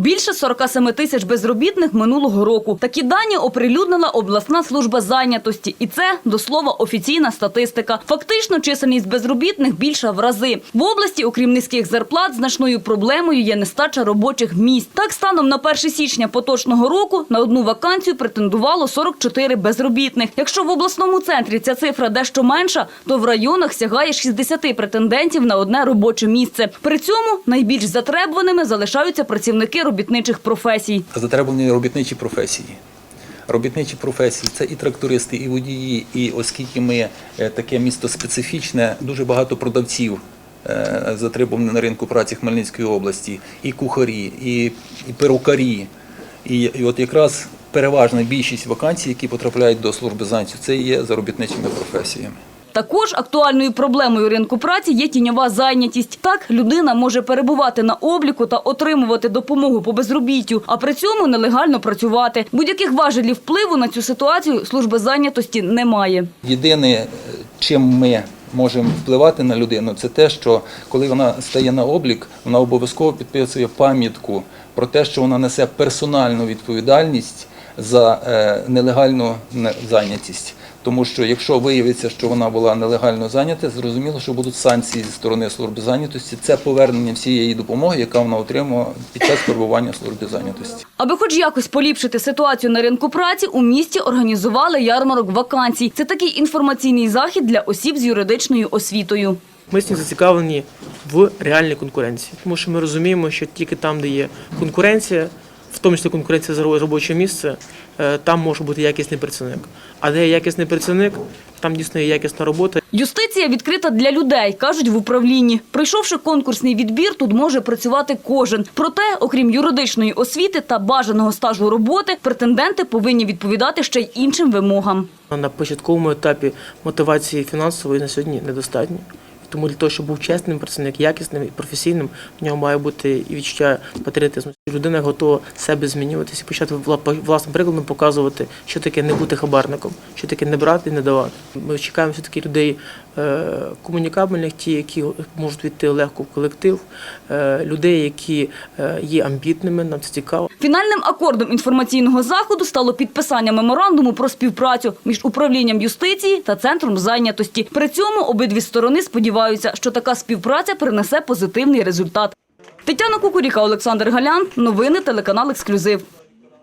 Більше 47 тисяч безробітних минулого року. Такі дані оприлюднила обласна служба зайнятості. І це, до слова, офіційна статистика. Фактично, чисельність безробітних більша в рази. В області, окрім низьких зарплат, значною проблемою є нестача робочих місць. Так, станом на 1 січня поточного року на одну вакансію претендувало 44 безробітних. Якщо в обласному центрі ця цифра дещо менша, то в районах сягає 60 претендентів на одне робоче місце. При цьому найбільш затребуваними залишаються працівники робітничих професій. затребувані робітничі професії. Робітничі професії це і трактористи, і водії. І оскільки ми е, таке місто специфічне, дуже багато продавців е, затребувані на ринку праці Хмельницької області, і кухарі, і, і перукарі. І, і от якраз переважна більшість вакансій, які потрапляють до служби зайнятості, це є за робітничими професіями. Також актуальною проблемою ринку праці є тіньова зайнятість. Так, людина може перебувати на обліку та отримувати допомогу по безробіттю, а при цьому нелегально працювати. Будь-яких важелів впливу на цю ситуацію служба зайнятості не має. Єдине, е, чим ми можемо впливати на людину, це те, що коли вона стає на облік, вона обов'язково підписує пам'ятку про те, що вона несе персональну відповідальність за е, нелегальну не- зайнятість. Тому що якщо виявиться, що вона була нелегально зайнята, зрозуміло, що будуть санкції зі сторони служби зайнятості. Це повернення всієї допомоги, яка вона отримала під час перебування в службі зайнятості. Аби хоч якось поліпшити ситуацію на ринку праці, у місті організували ярмарок вакансій. Це такий інформаційний захід для осіб з юридичною освітою. Ми сьогодні зацікавлені в реальній конкуренції, тому що ми розуміємо, що тільки там, де є конкуренція, в тому числі конкуренція за робоче місце, е, там може бути якісний працівник. А де є якісний працівник, там дійсно є якісна робота. Юстиція відкрита для людей, кажуть в управлінні. Пройшовши конкурсний відбір, тут може працювати кожен. Проте, окрім юридичної освіти та бажаного стажу роботи, претенденти повинні відповідати ще й іншим вимогам. На початковому етапі мотивації фінансової на сьогодні недостатньо. Тому для того, щоб був чесним працівник, якісним і професійним, в нього має бути і відчуття патріотизму. Людина готова себе змінюватися, почати власним прикладом показувати, що таке не бути хабарником, що таке не брати і не давати. Ми чекаємо все таки людей комунікабельних, ті, які можуть війти легко в колектив, е, людей, які е, є амбітними, нам це цікаво. Фінальним акордом інформаційного заходу стало підписання меморандуму про співпрацю між управлінням юстиції та центром зайнятості. При цьому обидві сторони сподіваються, що така співпраця принесе позитивний результат. Тетяна Кукуріка, Олександр Галян. Новини телеканал Ексклюзив.